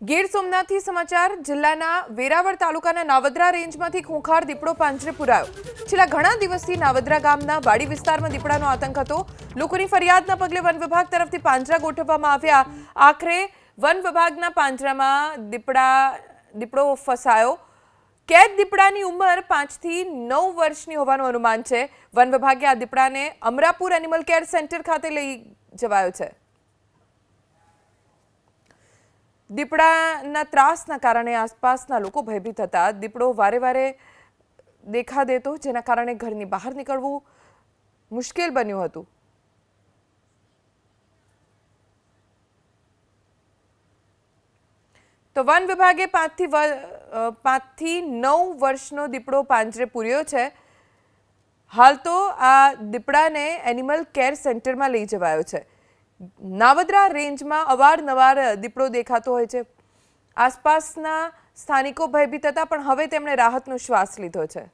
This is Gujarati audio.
ગીર સોમનાથથી સમાચાર, જિલ્લાના વેરાવળ તાલુકાના નાવદ્રા રેન્જમાંથી ખૂંખાર દીપડો પાંજરે પુરાયો. છેલ્લા ઘણા દિવસથી નાવદ્રા ગામના વાડી વિસ્તારમાં દીપડાનો આતંક હતો. લોકોની ફરિયાદના પગલે વન વિભાગ તરફથી પાંજરા ગોઠવવામાં આવ્યા. આખરે વન વિભાગના પાંજરામાં દીપડા, દીપડો ફસાયો. કેદ દીપડાની ઉંમર પાંચથી નવ વર્ષની હોવાનું અનુમાન છે. વન વિભાગે આ દીપડાને અમરાપુર એનિમલ કેર સેન્ટર ખાતે લઈ જવાયો છે. દીપડાના ત્રાસના કારણે આસપાસના લોકો ભયભીત હતા. દીપડો વારે વારે દેખા દેતો, જેના કારણે ઘરની બહાર નીકળવું મુશ્કેલ બન્યું હતું. તો વન વિભાગે પાંચથી પાંચથી નવ વર્ષનો દીપડો પાંજરે પૂર્યો છે. હાલ તો આ દીપડાને એનિમલ કેર સેન્ટરમાં લઈ જવાયો છે. નાવદ્રા રેન્જમાં અવારનવાર દીપડો દેખાતો હોય છે. આસપાસના સ્થાનિકો ભયભીત હતા, પણ હવે તેમણે રાહતનો શ્વાસ લીધો છે.